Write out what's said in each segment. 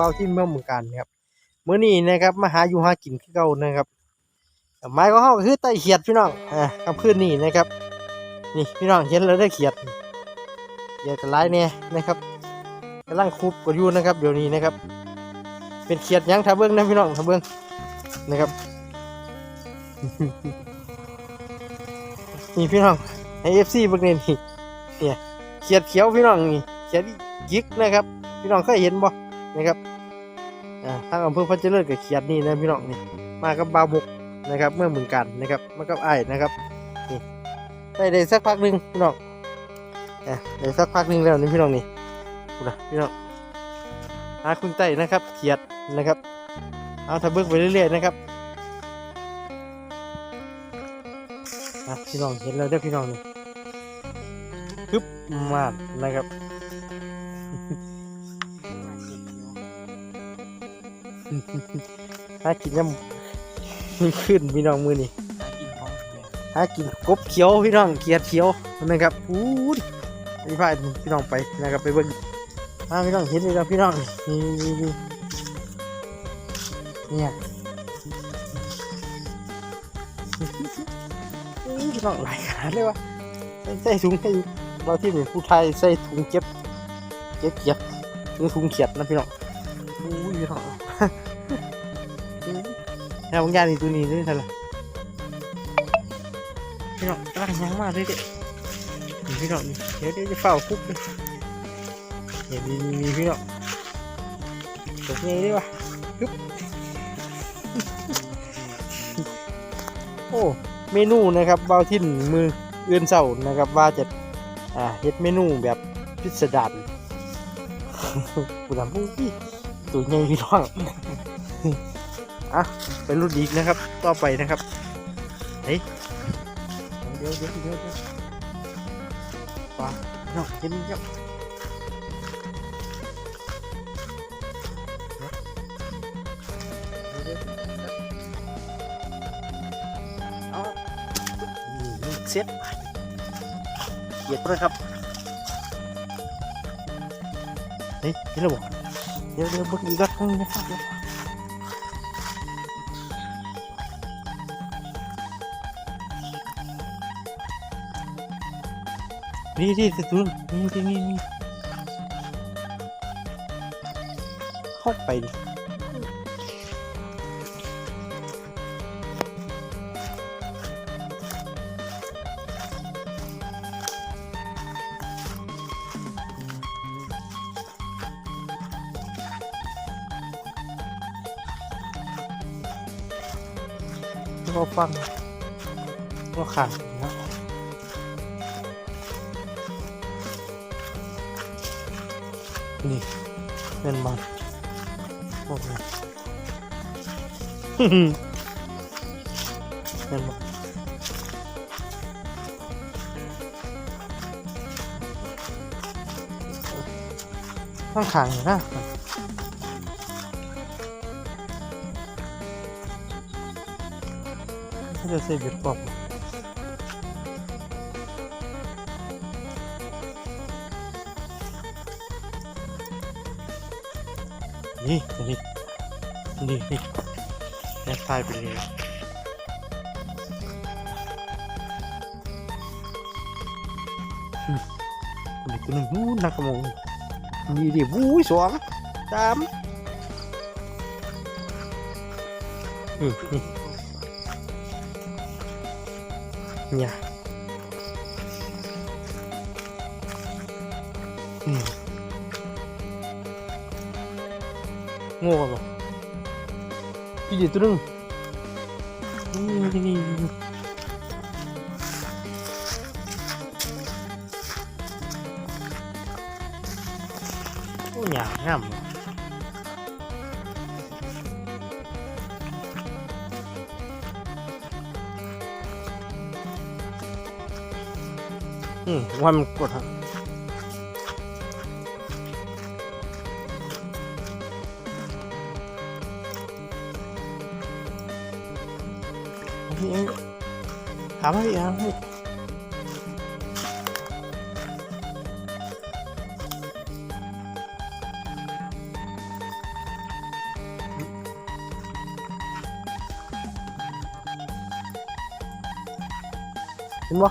เบาที่เมืองเมืองการครับมื้อนี้นะครับมาหาอยู่หากินคือเก่านะครับหมายของเฮาคือไตเขียดพี่น้องอ่าค่ำคืนนี้นะครับ นี่พี่น้องเห็นแล้วได้เขียดเขียดกันหลายแน่นะครับกำลังคุบกันอยู่นะครับเดี๋ยวนี้นะครับ เป็นเขียดยังถ้าเบิ่งนะพี่น้องถ้าเบิ่งนะครับนี่พี่น้องให้ FC เบิ่งนี่นี่เนี่ยเขียดเขียวพี่น้องนี่เขียดยิกนะครับ พี่น้องเคยเห็นบ่นะครับ ทางอำเภอพันเจริญกับเขียดนี่นะพี่น้องนี่มากับบาวบกนะครับเมื่อเมืองกันนะครับมากับไอ้นะครับนี่ได้ได้สักพักหนึ่งพี่น้องอ่าได้สักพักหนึ่งแล้วนี่พี่น้องนี่นะพี่น้องหาคุณไต้นะครับเขียดนะครับ เอาถ้าเบิ่งไปเรื่อยๆนะครับอ่พี่น้องเห็นแล้วเด้อพี่น้องนี่คึบมากนะครับ หากินยำขึ้นพี่น้องมือนี่หากินของเนี่ยหากินกบเขียวพี่น้องเกียดเขียวนะครับอู้ยพี่พาพี่น้องไปนะครับไปเบิ่งอ่าพี่น้องเห็นเลยแล้วพี่น้องนี่นี่นี่เนี่ยอู้ยพี่น้องหลายขนาดเลยวะใส่ใส่ถุงให้เราที่เป็นผู้ไทยใส่ถุงเก็บเก็บเกียดหรือถุงเขียดนะพี่น้องอู้ยพี่น้อง แล้วบางอย่างนี่ตัวนี้ด้วยท่านล่ะพี่น้องกำลังยังมากเลยเด็นี่พี่น้องนี่เดี๋ยวเดี๋ยวจะเฝ้าคุกเลยเห็นมีมีมีพี่น้องตกไงดีวะปึ๊บโอ้เมนูนะครับเบาทิ้นมือเอื้อนเสานะครับว่าจะอ่าเฮ็ดเมนูแบบพิสดารกูทำปุ๊บตัวใหญ่พี่น้อง อะไปรุ่นอีกนะครับ ต่อไปนะครับเฮ้ยเดี๋ยวเดี๋ยวเดี๋ยวเดี๋ยวปลาเนาะเห็นเยวเดี๋ยวเอาเซ็ตเกียดเลยครับเฮ้ยเห็นแล้วบอกเดี๋ยวเดี๋ยวบิ่งอีกรอบนึงนะครับ นี่นี่สิตุนนี่นี่นี่นี่เข้าไปดิเราฟังเราขั นี่เงินมาโอ้โหเงินมาต้องขางนะจะใส่เบ็ดปอบ นี่นี่นี่นี่แม่พายไปเลยอืมคนนี้คนหนึ่งนู้นนักกระโมงนี่ดิวู้ยสองสามอืมนี่เนี่ยอืม โง่กันบ่พี่เดี๋ยวตัวหนึ พี่เองหามาพี่หามาพี่เห็นปะ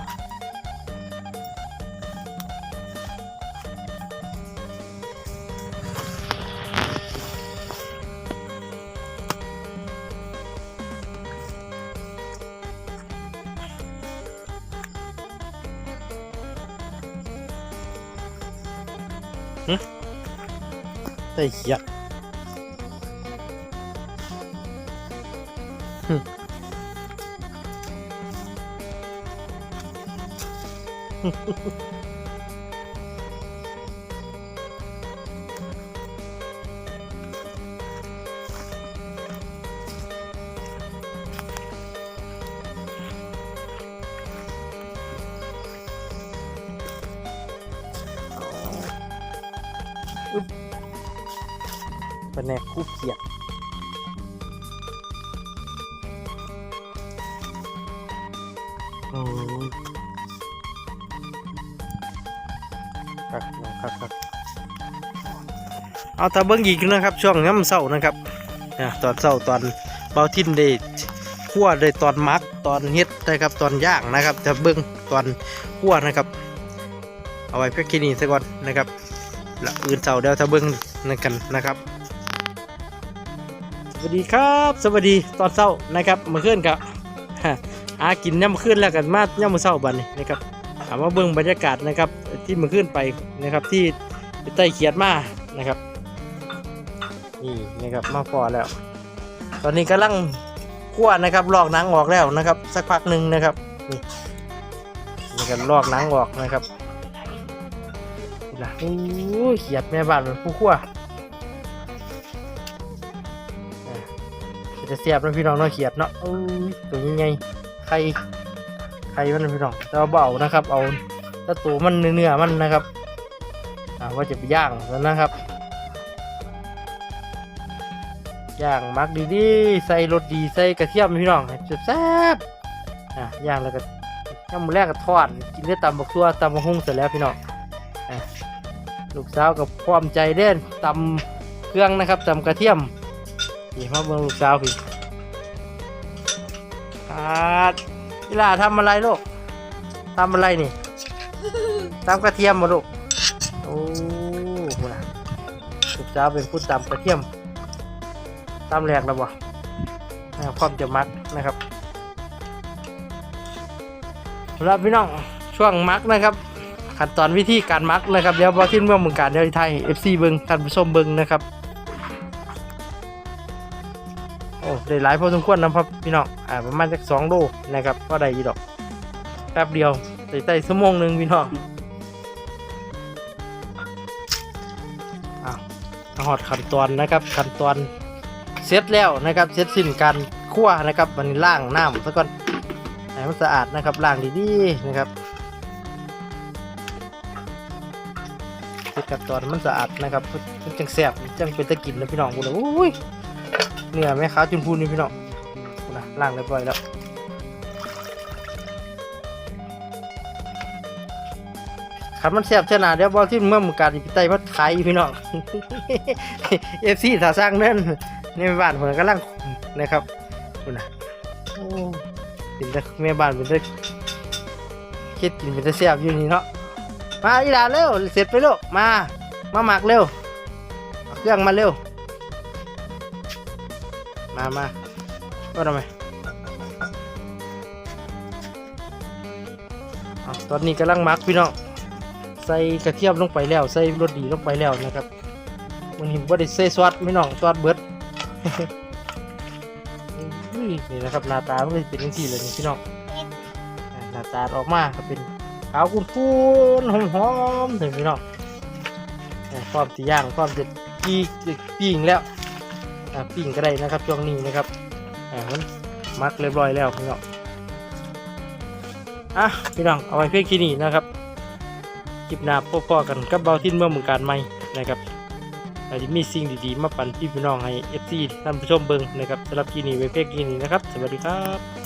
บ่หึได้เหี้ยอึ๊บ ผู้เกียรติอืมครับครับครับเอาตาเบิ้งอีกนะครับ ช่วงน้ำเศร้านะครับอะตอนเศร้าตอนเบาทิ้นได้คั่วได้ตอนมักตอนเฮ็ดนะครับตอนย่างนะครับจะเบิ้งตอนคั่วนะครับ เอาไว้เพื่อกินนี่ซะก่อนนะครับและอื่นเสาร์เดียวถ้าเบิ้งนั่นกันนะครับ วัสดีครับ สวัสดีตอนเช้านะครับมาขึ้นกับหากินย่ำขึ้นแล้วกันมาย่ำมือเช้าบันนี้นะครับถามว่าเบิ้องบรรยากาศนะครับ ที่มาขึ้นไปนะครับที่ใต้เขียดมานะครับนี่นะครับมาพอแล้ว ตอนนี้กำลังคั่วนะครับลอกหนังออกแล้วนะครับ สักพักหนึ่งนะครับนี่นี่กันลอกหนังออกนะครับนะโอ้เขียดแม่บ้านเป็นผู้ขั้ว จะเสียบนะพี่น้องเนาะเขียดเนาะโอ้ยตัวยังไงไข่ไข่มันนะพี่น้องแต่ว่าเบเอานะครับ เอาถ้าตัวมันเนื้อๆมันนะครับอ่าว่าจะไปย่างแล้วนะครับย่างมักดีๆใส่รสดีใส่กระเทียมพี่น้องให้แซ่บๆอะย่างแล้วก็ย่างมือแรกก็ทอดกินได้ตำบักตัวตำบักหุ่งเสร็จแล้วพี่น้องลูกสาวกับความใจเด่นตำเครื่องนะครับตำกระเทียม นี่มาเบิ่งลูกสาวพี่ครับนี่ล่ะทำอะไรลูกทำอะไรนี่ตำกระเทียมมาลูกโอ้โหนะลูกสาวเป็นผู้ตำกระเทียมตำแหลกแล้วบ่นะครับความจะมักนะครับแล้วพี่น้องช่วงมักนะครับ ขั้นตอนวิธีการมักนะครับเดี๋ยวบอที่เมืองมืองการเดี๋ยวไทย FC เบิงท่านผู้ชมเบิงนะครับ อ้ได้หลายพอสมควรนะครับพี่น้องอ่าประมาณสักสองโลนะครับก็ได้ยีดอกแป๊บเดียวใส่ใส่ชั่วโมงหนึ่งพี่น้องอ้าหอดขั้นตอนนะครับขั้นตอนเสร็จแล้วนะครับเสร็จสิ้นการคั่วนะครับวันนี้ล้างน้ำซะก่อนให้มันสะอาดนะครับล้างดีๆนะครับเฮ็ดกับตอนมันสะอาดนะครับมันจังแซ่บจังเป็นตะกินนะพี่น้องพูดเลยอุ้ย เนื้อแม่ค้าวจุนพูนนี่พี่น้องนะล้างเรียบร้อยแล้วขันมันแซ่บชนนาเดี๋ยวบอกที่เมื่อมือการพี่ไต้พัดขายพี่น้องเอฟซีถ้าสร้างเนั่นในบ้านผมกำลังนะครับพูดนะเป็นแต่แม่บ้านเป็นแต่คิดกินเป็นแต่แซ่บอยู่นี่เนาะมาอีหลานเร็วเสร็จไปลูกมา มาหมักเร็วเครื่องมาเร็ว มามาก็ทำไมอตอนนี้กำลังมักพี่น้องใส่กระเทียมลงไปแล้ว ใส่รสดีลงไปแล้วนะครับวันนี้ว่าได้ใส่ซอสพี่น้องซอสเบิร์ดอุ้ยนี่นะครับหน้าตามันเป็นย่างที่เลยพี่น้องหน้าตาออกมาก็เป็นขาวกุนฟูนหอมหอมๆถึงพี่น้องอ่าพร้อมที่ย่างพร้อมจะปีปิ้งแล้ว ปิ้งก็ได้นะครับช่วงนี้นะครับมันมักเรียบร้อยแล้วพี่น้องอะพี่น้องเอาไว้เพียงแค่นี้นะครับคลิปหน้าพ่อๆกันกับเบาทิ้นเมื่อมือการใหม่นะครับอาจจะมีสิ่งดีๆ มาปั่นพี่พี่น้องให้เอฟซีท่านผู้ชมเบิ้งนะครับสำหรับคลิปนี้ไว้เพียงแค่นี้นะครับ สวัสดีครับ